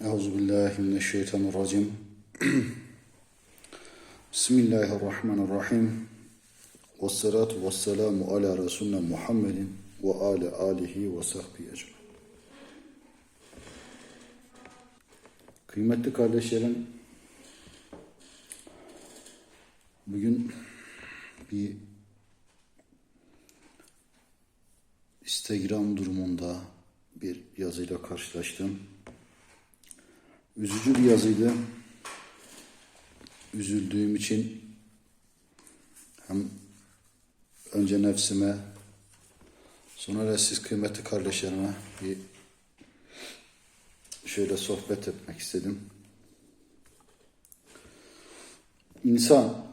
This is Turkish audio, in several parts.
Euzubillahimineşşeytanirracim. Bismillahirrahmanirrahim. Ve salatu ve selamu ala Resulüne Muhammedin ve ala alihi ve sahbihi ecmaîn. Kıymetli kardeşlerim, bugün bir Instagram durumunda bir yazıyla karşılaştım Üzücü bir yazıydı. Üzüldüğüm için hem önce nefsime sonra da siz kıymetli kardeşlerime bir şöyle sohbet etmek istedim. İnsan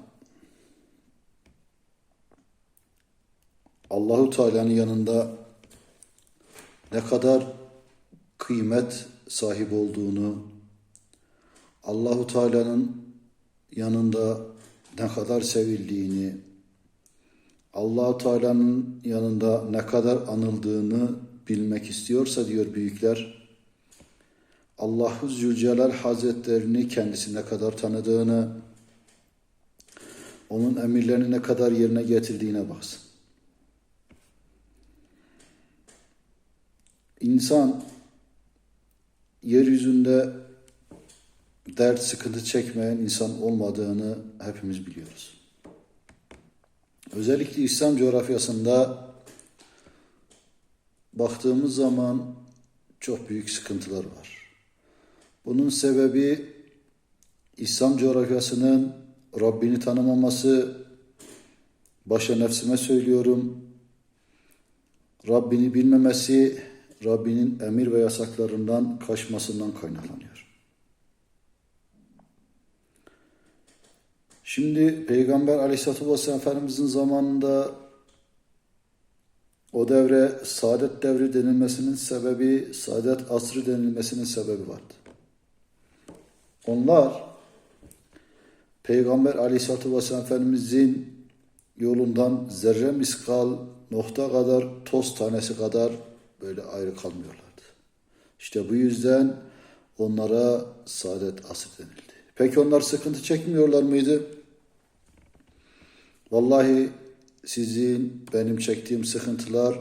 Allahu Teala'nın yanında ne kadar kıymet sahibi olduğunu, Allahu Teala'nın yanında ne kadar sevildiğini, Allahu Teala'nın yanında ne kadar anıldığını bilmek istiyorsa diyor büyükler, Allahu Zülcelal Hazretlerini kendisi ne kadar tanıdığını, onun emirlerini ne kadar yerine getirdiğine baksın. İnsan yeryüzünde dert, sıkıntı çekmeyen insan olmadığını hepimiz biliyoruz. Özellikle İslam coğrafyasında baktığımız zaman çok büyük sıkıntılar var. Bunun sebebi İslam coğrafyasının Rabbini tanımaması, başa nefsime söylüyorum, Rabbini bilmemesi, Rabbinin emir ve yasaklarından kaçmasından kaynaklanıyor. Şimdi Peygamber Aleyhisselatü Vesselam Efendimizin zamanında o devre saadet devri denilmesinin sebebi, saadet asrı denilmesinin sebebi vardı. Onlar Peygamber Aleyhisselatü Vesselam Efendimizin yolundan zerre miskal nokta kadar toz tanesi kadar böyle ayrı kalmıyorlardı. İşte bu yüzden onlara saadet asır denildi. Peki onlar sıkıntı çekmiyorlar mıydı? Vallahi sizin, benim çektiğim sıkıntılar,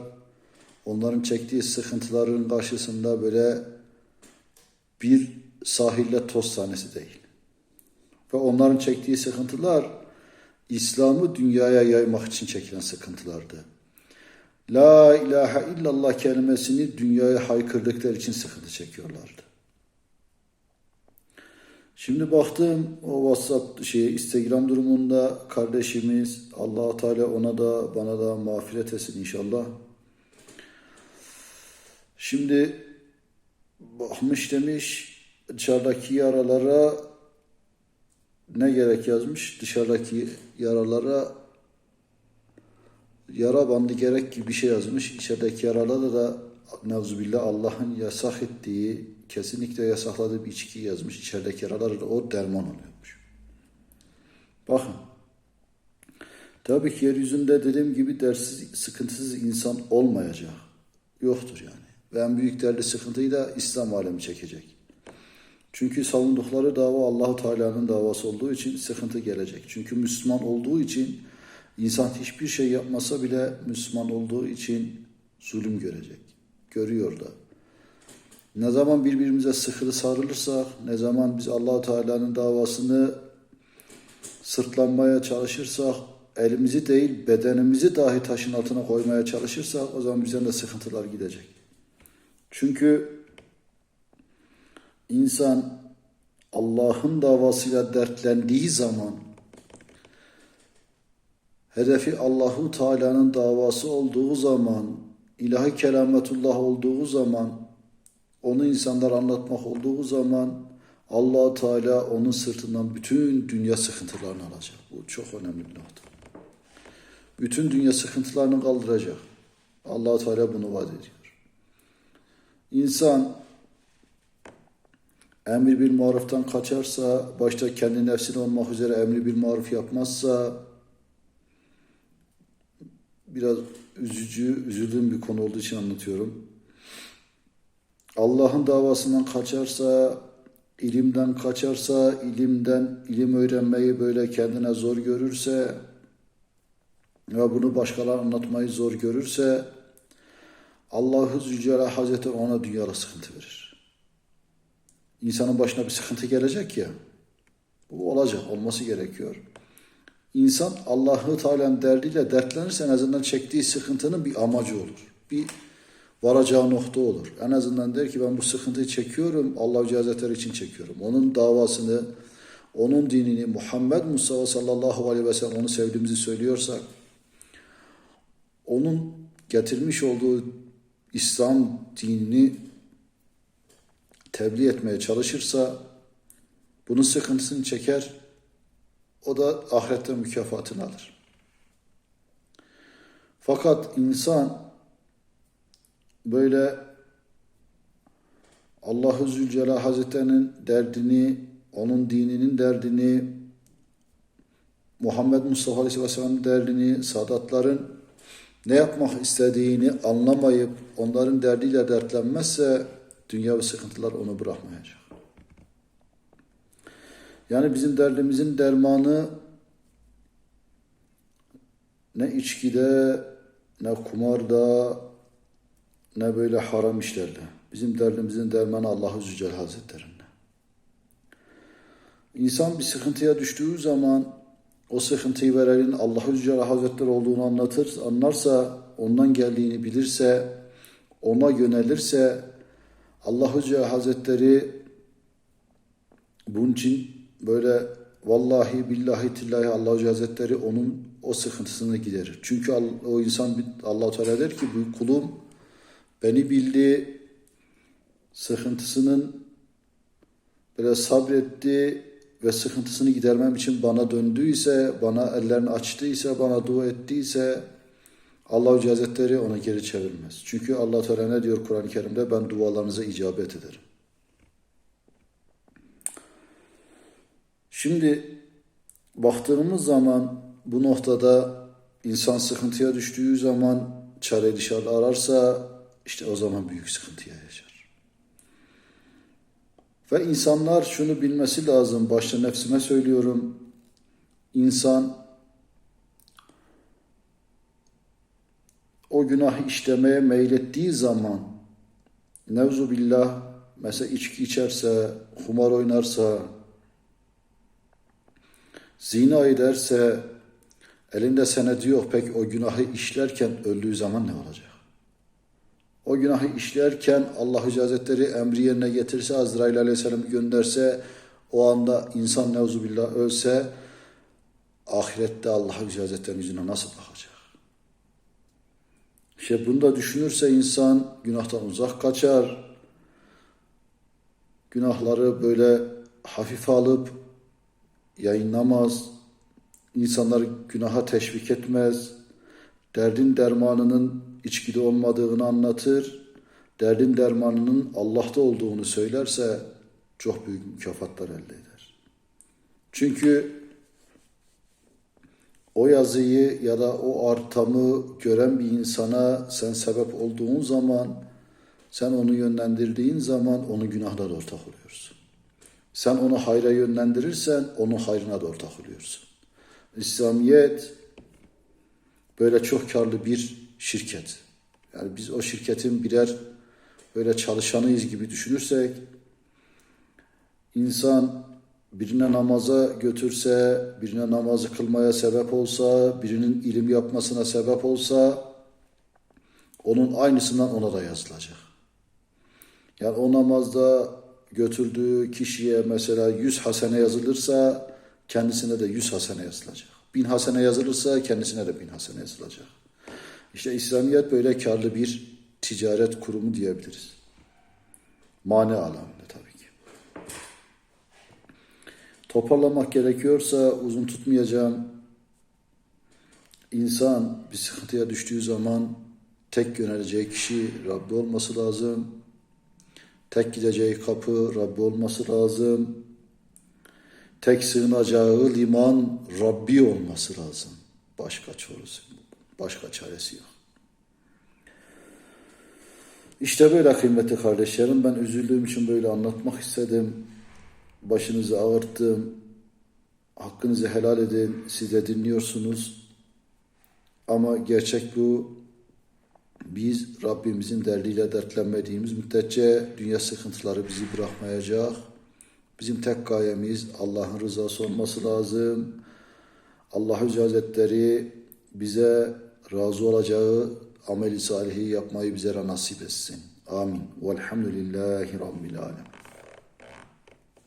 onların çektiği sıkıntıların karşısında böyle bir sahille toz tanesi değil. Ve onların çektiği sıkıntılar, İslam'ı dünyaya yaymak için çekilen sıkıntılardı. La ilahe illallah kelimesini dünyaya haykırdıkları için sıkıntı çekiyorlardı. Şimdi baktım o WhatsApp şey Instagram durumunda kardeşimiz Allah Teala ona da bana da mağfiret etsin inşallah. Şimdi bakmış demiş dışarıdaki yaralara ne gerek yazmış? Dışarıdaki yaralara yara bandı gerek gibi bir şey yazmış. İçerideki yaralarda da nevzubillah Allah'ın yasak ettiği, kesinlikle yasakladığı bir içki yazmış. İçerideki yaralarda o derman oluyormuş. Bakın. Tabii ki yeryüzünde dediğim gibi dersiz, sıkıntısız insan olmayacak. Yoktur yani. Ve en büyük derdi sıkıntıyı da İslam alemi çekecek. Çünkü savundukları dava Allahu Teala'nın davası olduğu için sıkıntı gelecek. Çünkü Müslüman olduğu için insan hiçbir şey yapmasa bile Müslüman olduğu için zulüm görecek. Görüyor da. Ne zaman birbirimize sıkılı sarılırsak, ne zaman biz Allahu Teala'nın davasını sırtlanmaya çalışırsak, elimizi değil bedenimizi dahi taşın altına koymaya çalışırsak o zaman bizden de sıkıntılar gidecek. Çünkü insan Allah'ın davasıyla dertlendiği zaman hedefi Allahu Teala'nın davası olduğu zaman, ilahi kelametullah olduğu zaman, onu insanlar anlatmak olduğu zaman allah Teala onun sırtından bütün dünya sıkıntılarını alacak. Bu çok önemli bir nokta. Bütün dünya sıkıntılarını kaldıracak. allah Teala bunu vaat ediyor. İnsan emri bir maruftan kaçarsa, başta kendi nefsine olmak üzere emri bir maruf yapmazsa, biraz üzücü, üzüldüğüm bir konu olduğu için anlatıyorum. Allah'ın davasından kaçarsa, ilimden kaçarsa, ilimden ilim öğrenmeyi böyle kendine zor görürse ve bunu başkalarına anlatmayı zor görürse Allahu Zülcelal Hazretleri ona dünyada sıkıntı verir. İnsanın başına bir sıkıntı gelecek ya. Bu olacak, olması gerekiyor. İnsan Allah'ı Teala'nın derdiyle dertlenirse en azından çektiği sıkıntının bir amacı olur. Bir varacağı nokta olur. En azından der ki ben bu sıkıntıyı çekiyorum, Allah Hazretleri için çekiyorum. Onun davasını, onun dinini, Muhammed Mustafa sallallahu aleyhi ve sellem onu sevdiğimizi söylüyorsak, onun getirmiş olduğu İslam dinini tebliğ etmeye çalışırsa bunun sıkıntısını çeker, o da ahirette mükafatını alır. Fakat insan böyle Allahu Zülcelal Hazretleri'nin derdini, onun dininin derdini, Muhammed Mustafa Aleyhisselam'ın derdini, sadatların ne yapmak istediğini anlamayıp onların derdiyle dertlenmezse dünya ve sıkıntılar onu bırakmayacak. Yani bizim derdimizin dermanı ne içkide, ne kumarda, ne böyle haram işlerde. Bizim derdimizin dermanı Allahu Zülcelal Hazretleri'nde. İnsan bir sıkıntıya düştüğü zaman o sıkıntıyı verenin Allahu Zülcelal Hazretleri olduğunu anlatır, anlarsa, ondan geldiğini bilirse, ona yönelirse Allahu Zülcelal Hazretleri bunun için böyle vallahi billahi tillahi Allahu Hazretleri onun o sıkıntısını giderir. Çünkü o insan Allah Teala der ki bu kulum beni bildi, sıkıntısının böyle sabretti ve sıkıntısını gidermem için bana döndüyse, bana ellerini açtıysa, bana dua ettiyse Allah Hazretleri ona geri çevirmez. Çünkü Allah Teala ne diyor Kur'an-ı Kerim'de? Ben dualarınıza icabet ederim. Şimdi baktığımız zaman bu noktada insan sıkıntıya düştüğü zaman çare dışarıda ararsa işte o zaman büyük sıkıntıya yaşar. Ve insanlar şunu bilmesi lazım. Başta nefsime söylüyorum. İnsan o günahı işlemeye meylettiği zaman nevzu billah mesela içki içerse, kumar oynarsa, zina ederse, elinde senedi yok pek o günahı işlerken öldüğü zaman ne olacak? O günahı işlerken Allah Hazretleri emri yerine getirse, Azrail Aleyhisselam gönderse, o anda insan nevzubillah ölse, ahirette Allah Hazretleri'nin yüzüne nasıl bakacak? İşte bunu da düşünürse insan günahtan uzak kaçar, günahları böyle hafife alıp yayınlamaz, insanları günaha teşvik etmez, derdin dermanının içkide olmadığını anlatır, derdin dermanının Allah'ta olduğunu söylerse çok büyük mükafatlar elde eder. Çünkü o yazıyı ya da o ortamı gören bir insana sen sebep olduğun zaman, sen onu yönlendirdiğin zaman onu günahlara ortak oluyorsun. Sen onu hayra yönlendirirsen onun hayrına da ortak oluyorsun. İslamiyet böyle çok karlı bir şirket. Yani biz o şirketin birer böyle çalışanıyız gibi düşünürsek insan birine namaza götürse, birine namazı kılmaya sebep olsa, birinin ilim yapmasına sebep olsa onun aynısından ona da yazılacak. Yani o namazda götürdüğü kişiye mesela 100 hasene yazılırsa kendisine de 100 hasene yazılacak. 1000 hasene yazılırsa kendisine de 1000 hasene yazılacak. İşte İslamiyet böyle karlı bir ticaret kurumu diyebiliriz. Mane alanında tabii ki. Toparlamak gerekiyorsa uzun tutmayacağım. İnsan bir sıkıntıya düştüğü zaman tek yöneleceği kişi Rabbi olması lazım. Tek gideceği kapı Rabbi olması lazım. Tek sığınacağı liman Rabbi olması lazım. Başka çoresi, başka çaresi yok. İşte böyle kıymetli kardeşlerim. Ben üzüldüğüm için böyle anlatmak istedim. başınızı ağırttım. Hakkınızı helal edin. Siz de dinliyorsunuz. Ama gerçek bu. Biz Rabbimizin derdiyle dertlenmediğimiz müddetçe dünya sıkıntıları bizi bırakmayacak. Bizim tek gayemiz Allah'ın rızası olması lazım. Allah Yüce Hazretleri bize razı olacağı ameli salihi yapmayı bize nasip etsin. Amin. Velhamdülillahi Rabbil Alemin.